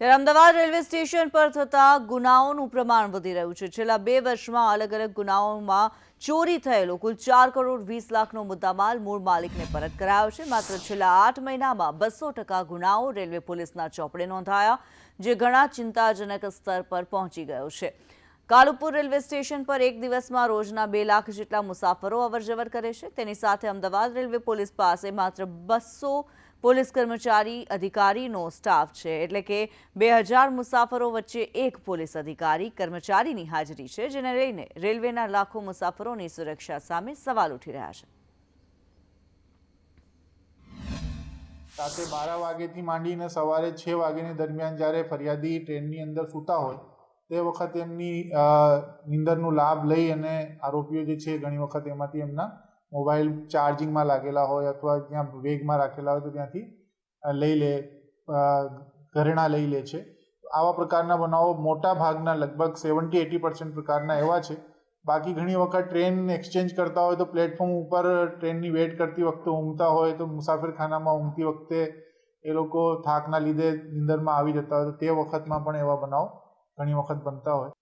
ત્યારે Ahmedabad railway station પર થતા ગુનાઓનું પ્રમાણ વધી રહ્યું છે. છેલ્લા બે વર્ષમાં અલગ અલગ ગુનાઓમાં ચોરી થયેલો કુલ ચાર કરોડ વીસ લાખનો મુદ્દામાલ મૂળ માલિકને પરત કરાયો છે. માત્ર છેલ્લા આઠ મહિનામાં બસો ટકા ગુનાઓ રેલવે પોલીસના ચોપડે નોંધાયા, જે ઘણા ચિંતાજનક સ્તર પર પહોંચી ગયો છે. કાલુપુર રેલવે સ્ટેશન પર એક દિવસમાં રોજના બે લાખ જેટલા મુસાફરો અવરજવર કરે છે. તેની સાથે અમદાવાદ રેલવે પોલીસ પાસે માત્ર બસો પોલીસ કર્મચારી અધિકારીનો સ્ટાફ છે. એટલે કે બે હજાર મુસાફરો વચ્ચે એક પોલીસ અધિકારી કર્મચારીની હાજરી છે, જેને લઈને રેલવેના લાખો મુસાફરોની સુરક્ષા સામે સવાલ ઉઠી રહ્યા છે. રાતે બાર વાગ્યાથી માંડીને સવારે છ વાગ્યાની દરમિયાન જ્યારે ફરિયાદી ટ્રેનની અંદર સૂતા હોય, તે વખતે એમની નીંદરનો લાભ લઈ અને આરોપીઓ જે છે, ઘણી વખત એમાંથી એમના મોબાઈલ ચાર્જિંગમાં લાગેલા હોય અથવા જ્યાં વેગમાં રાખેલા હોય તો ત્યાંથી લઈ લે ઘરેણાં લઈ લે છે. આવા પ્રકારના બનાવો મોટા ભાગના લગભગ સેવન્ટી એટી પર્સન્ટ પ્રકારના એવા છે. બાકી ઘણી વખત ટ્રેન એક્સચેન્જ કરતા હોય તો પ્લેટફોર્મ ઉપર ટ્રેનની વેટ કરતી વખતે ઊંઘતા હોય તો મુસાફરખાનામાં ઊંઘતી વખતે એ લોકો થાકના લીધે નીંદરમાં આવી જતા હોય તો તે વખતમાં પણ એવા બનાવ ઘણી વખત બનતા હોય.